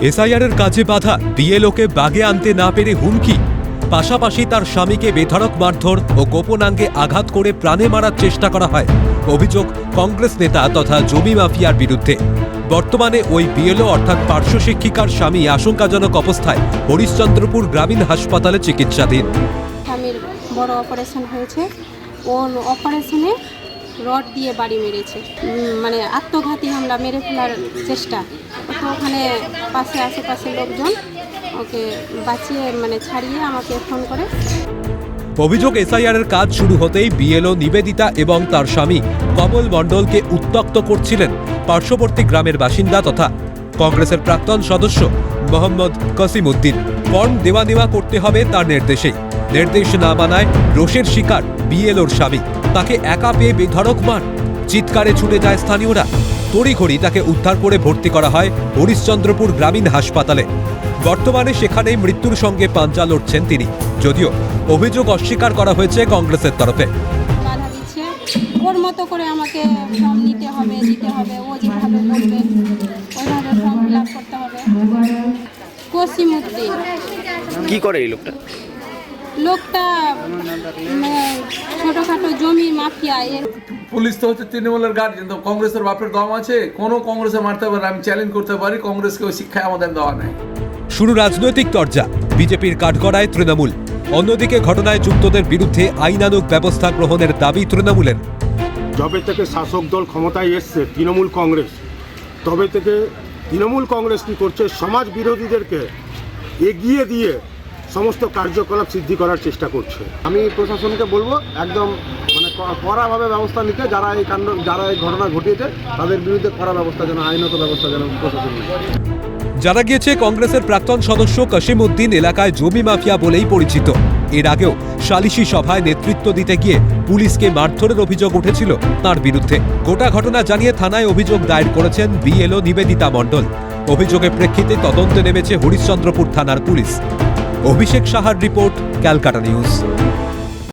এসআইআরের কাজে বাধা বিএলওকে বাগে আনতে না পেরে হুমকি। পাশাপাশি তার স্বামীকে বেধড়ক, মারধর ও গোপনাঙ্গে আঘাত করে প্রাণে মারার চেষ্টা করা হয়, অভিযোগ কংগ্রেস নেতা তথা জমি মাফিয়ার বিরুদ্ধে। বর্তমানে ওই বিএলও অর্থাৎ পার্শ্ব শিক্ষিকার স্বামী আশঙ্কাজনক অবস্থায় হরিশ্চন্দ্রপুর গ্রামীণ হাসপাতালে চিকিৎসাধীন। স্বামীর বড় অপারেশন হয়েছে। ও অপারেশনে রড দিয়ে বাড়ি মেরেছে। মানে আত্মঘাতী হামলা, মেরে ফেলার চেষ্টা। তো ওখানে পাশে আশেপাশে লোকজন ওকে বাঁচিয়ে মানে ছাড়িয়ে আমাকে ফোন করে। অভিযোগ এসআইআর এর কাজ শুরু হতেই বিএলও নিবেদিতা এবং তার স্বামী কমল মণ্ডলকে উত্তক্ত করছিলেন পার্শ্ববর্তী গ্রামের বাসিন্দা তথা কংগ্রেসের প্রাক্তন সদস্য মোহাম্মদ কসিম উদ্দিন। ফর্ম দেওয়া নেওয়া করতে হবে তার নির্দেশে নির্দেশ না মানায় রোষের শিকার বিএলওর স্বামী। তাকে একা পেয়ে বেধড়ক মার। চিৎকারে ছুটে যায় স্থানীয়রা। তড়িঘড়ি তাকে উদ্ধার করে ভর্তি করা হয় হরিশ্চন্দ্রপুর গ্রামীণ হাসপাতালে। বর্তমানে সেখানেই মৃত্যুর সঙ্গে পাঞ্জা লড়ছেন তিনি। যদিও অভিযোগ অস্বীকার করা হয়েছে কংগ্রেসের তরফে। ওর মতো করে আমাকে ফর্ম নিতে হবে দিতে হবে ও যেভাবে বলবে ওইভাবে ফর্ম ফিল করতে হবে। কসিমুদ্দিন কি করে এই লোকটা? লোকটা মানে ছোটোখাটো জমি মাফিয়া এর পুলিশ তো হচ্ছে তৃণমূলের গার্জেন তো কংগ্রেসের বাপের দম আছে কোনো কংগ্রেসে মারতে পারে আমি চ্যালেঞ্জ করতে পারি কংগ্রেসকে ওই শিক্ষায় আমাদের দেওয়া নেই। শুরু রাজনৈতিক তরজা বিজেপির কাঠগড়ায় তৃণমূল। অন্যদিকে ঘটনায় যুক্তদের বিরুদ্ধে আইনানুগ ব্যবস্থা গ্রহণের দাবি তৃণমূলের। যবে থেকে শাসক দল ক্ষমতায় এসছে তৃণমূল কংগ্রেস তবে থেকে তৃণমূল কংগ্রেস কি করছে? সমাজ বিরোধীদেরকে এগিয়ে দিয়ে সমস্ত কার্যকলাপ সিদ্ধি করার চেষ্টা করছে। আমি প্রশাসনকে বলব, একদম মানে কড়াভাবে ব্যবস্থা নিতে, যারা এই কাণ্ড, যারা এই ঘটনা ঘটিয়েছে, তাদের বিরুদ্ধে কড়া ব্যবস্থা যেন, আইনত ব্যবস্থা যেন প্রশাসন জানা গিয়েছে, কংগ্রেসের প্রাক্তন সদস্য কসিম উদ্দিন এলাকায় জমি মাফিয়া বলেই পরিচিত। এর আগেও সালিশি সভায় নেতৃত্ব দিতে গিয়ে পুলিশকে মারধরের অভিযোগ উঠেছিল তার বিরুদ্ধে। গোটা ঘটনা জানিয়ে থানায় অভিযোগ দায়ের করেছেন বিএলও নিবেদিতা মণ্ডল। অভিযোগের প্রেক্ষিতে তদন্তে নেমেছে হরিশ্চন্দ্রপুর থানার পুলিশ। অভিষেক সাহার রিপোর্ট ক্যালকাটা নিউজ।